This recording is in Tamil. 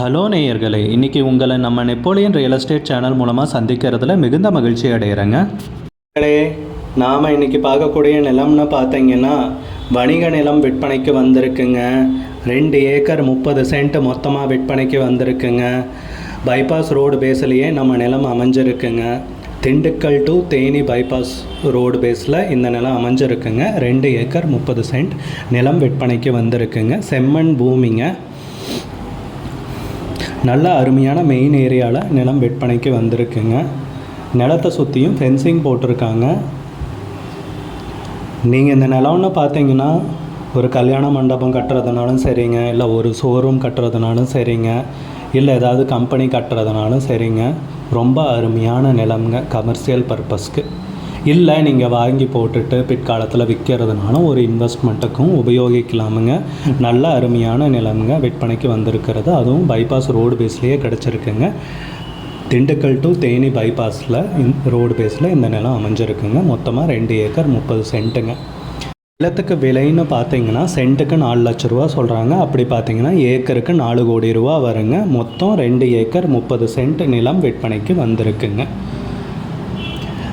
ஹலோ நேயர்களே இன்றைக்கி உங்களை நம்ம நெப்போலியன் ரியல் எஸ்டேட் சேனல் மூலமாக சந்திக்கிறதுல மிகுந்த மகிழ்ச்சி அடைகிறேங்க நாம் இன்றைக்கி பார்க்கக்கூடிய நிலம்னு பார்த்தீங்கன்னா வணிக நிலம் விற்பனைக்கு வந்திருக்குங்க. ரெண்டு ஏக்கர் முப்பது சென்ட் மொத்தமாக விற்பனைக்கு வந்திருக்குங்க. பைபாஸ் ரோடு பேஸ்லேயே நம்ம நிலம் அமைஞ்சிருக்குங்க. Dindigul to Theni bypass road பேஸில் இந்த நிலம் அமைஞ்சிருக்குங்க. ரெண்டு ஏக்கர் முப்பது சென்ட் நிலம் விற்பனைக்கு வந்திருக்குங்க. செம்மண் பூமிங்க. நல்ல அருமையான மெயின் ஏரியாவில் நிலம் விற்பனைக்கு வந்திருக்குங்க. நிலத்தை சுற்றியும் ஃபென்சிங் போட்டிருக்காங்க. நீங்கள் இந்த நிலம்னு பார்த்தீங்கன்னா ஒரு கல்யாண மண்டபம் கட்டுறதுனாலும் சரிங்க இல்லை ஒரு ஷோரூம் கட்டுறதுனாலும் சரிங்க இல்லை ஏதாவது கம்பெனி கட்டுறதுனாலும் சரிங்க. ரொம்ப அருமையான நிலம்ங்க கமர்ஷியல் பர்பஸ்க்கு இல்லை நீங்கள் வாங்கி போட்டுட்டு பிற்காலத்தில் விற்கிறதுனாலும் ஒரு இன்வெஸ்ட்மெண்ட்டுக்கும் உபயோகிக்கலாமுங்க. நல்ல அருமையான நிலமுங்க விற்பனைக்கு வந்திருக்கிறது. அதுவும் பைபாஸ் ரோடு பேஸ்லேயே கிடச்சிருக்குங்க. திண்டுக்கல் டு தேனி பைபாஸில் ரோடு பேஸில் இந்த நிலம் அமைஞ்சிருக்குங்க. மொத்தமாக ரெண்டு ஏக்கர் முப்பது சென்ட்டுங்க. நிலத்துக்கு விலைன்னு பார்த்தீங்கன்னா சென்ட்டுக்கு நாலு லட்ச ரூபா சொல்கிறாங்க அப்படி பார்த்தீங்கன்னா ஏக்கருக்கு நாலு கோடி ரூபா வருங்க. மொத்தம் ரெண்டு ஏக்கர் முப்பது சென்ட் நிலம் விற்பனைக்கு வந்திருக்குங்க.